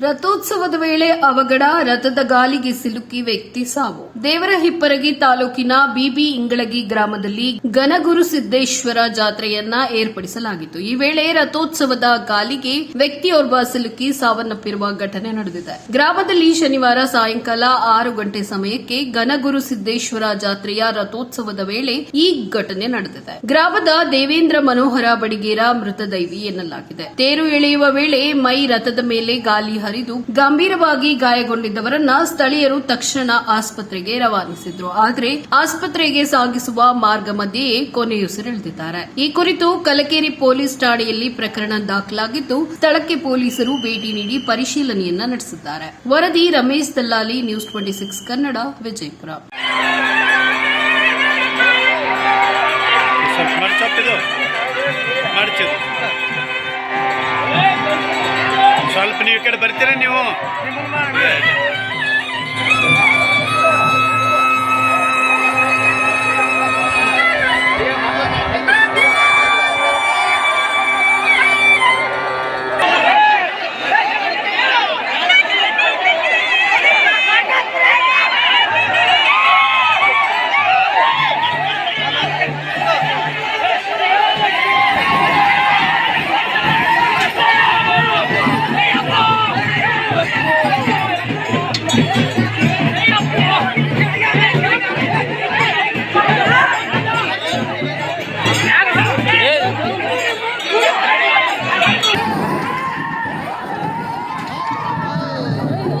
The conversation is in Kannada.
ರಥೋತ್ಸವದ ವೇಳೆ ಅವಘಡ, ರಥದ ಗಾಲಿಗೆ ಸಿಲುಕಿ ವ್ಯಕ್ತಿ ಸಾವು. ದೇವರ ಹಿಪ್ಪರಗಿ ತಾಲೂಕಿನ ಬಿಬಿ ಇಂಗಳಗಿ ಗ್ರಾಮದಲ್ಲಿ ಗನಗುರು ಸಿದ್ದೇಶ್ವರ ಜಾತ್ರೆಯನ್ನ ಏರ್ಪಡಿಸಲಾಗಿತ್ತು. ಈ ವೇಳೆ ರಥೋತ್ಸವದ ಗಾಲಿಗೆ ವ್ಯಕ್ತಿಯೋರ್ವ ಸಿಲುಕಿ ಸಾವನ್ನಪ್ಪಿರುವ ಘಟನೆ ನಡೆದಿದೆ. ಗ್ರಾಮದಲ್ಲಿ ಶನಿವಾರ ಸಾಯಂಕಾಲ ಆರು ಗಂಟೆ ಸಮಯಕ್ಕೆ ಗನಗುರು ಸಿದ್ದೇಶ್ವರ ಜಾತ್ರೆಯ ರಥೋತ್ಸವದ ವೇಳೆ ಈ ಘಟನೆ ನಡೆದಿದೆ. ಗ್ರಾಮದ ದೇವೇಂದ್ರ ಮನೋಹರ ಬಡಿಗೇರ ಮೃತದೈವಿ ಎನ್ನಲಾಗಿದೆ. ತೇರು ಎಳೆಯುವ ವೇಳೆ ಮೈ ರಥದ ಮೇಲೆ ಗಾಲಿ ಹರಿದು ಗಂಭೀರವಾಗಿ ಗಾಯಗೊಂಡಿದ್ದವರನ್ನ ಸ್ಥಳೀಯರು ತಕ್ಷಣ ಆಸ್ಪತ್ರೆಗೆ ರವಾನಿಸಿದ್ರು. ಆದರೆ ಆಸ್ಪತ್ರೆಗೆ ಸಾಗಿಸುವ ಮಾರ್ಗ ಮಧ್ಯೆಯೇ ಕೊನೆಯುಸಿರೆಳೆದಿದ್ದಾರೆ ಈ ಕುರಿತು ಕಲಕೇರಿ ಪೊಲೀಸ್ ಠಾಣೆಯಲ್ಲಿ ಪ್ರಕರಣ ದಾಖಲಾಗಿದ್ದು, ಸ್ಥಳಕ್ಕೆ ಪೊಲೀಸರು ಭೇಟಿ ನೀಡಿ ಪರಿಶೀಲನೆಯನ್ನ ನಡೆಸಿದ್ದಾರೆ. ವರದಿ Ramesh Dallali news twenty six Kannada, Vijayapura. ಮರ್ಚಪ್ಪಿದು ಈ ಕಡೆ ಬರ್ತೀರಾ ನೀವು?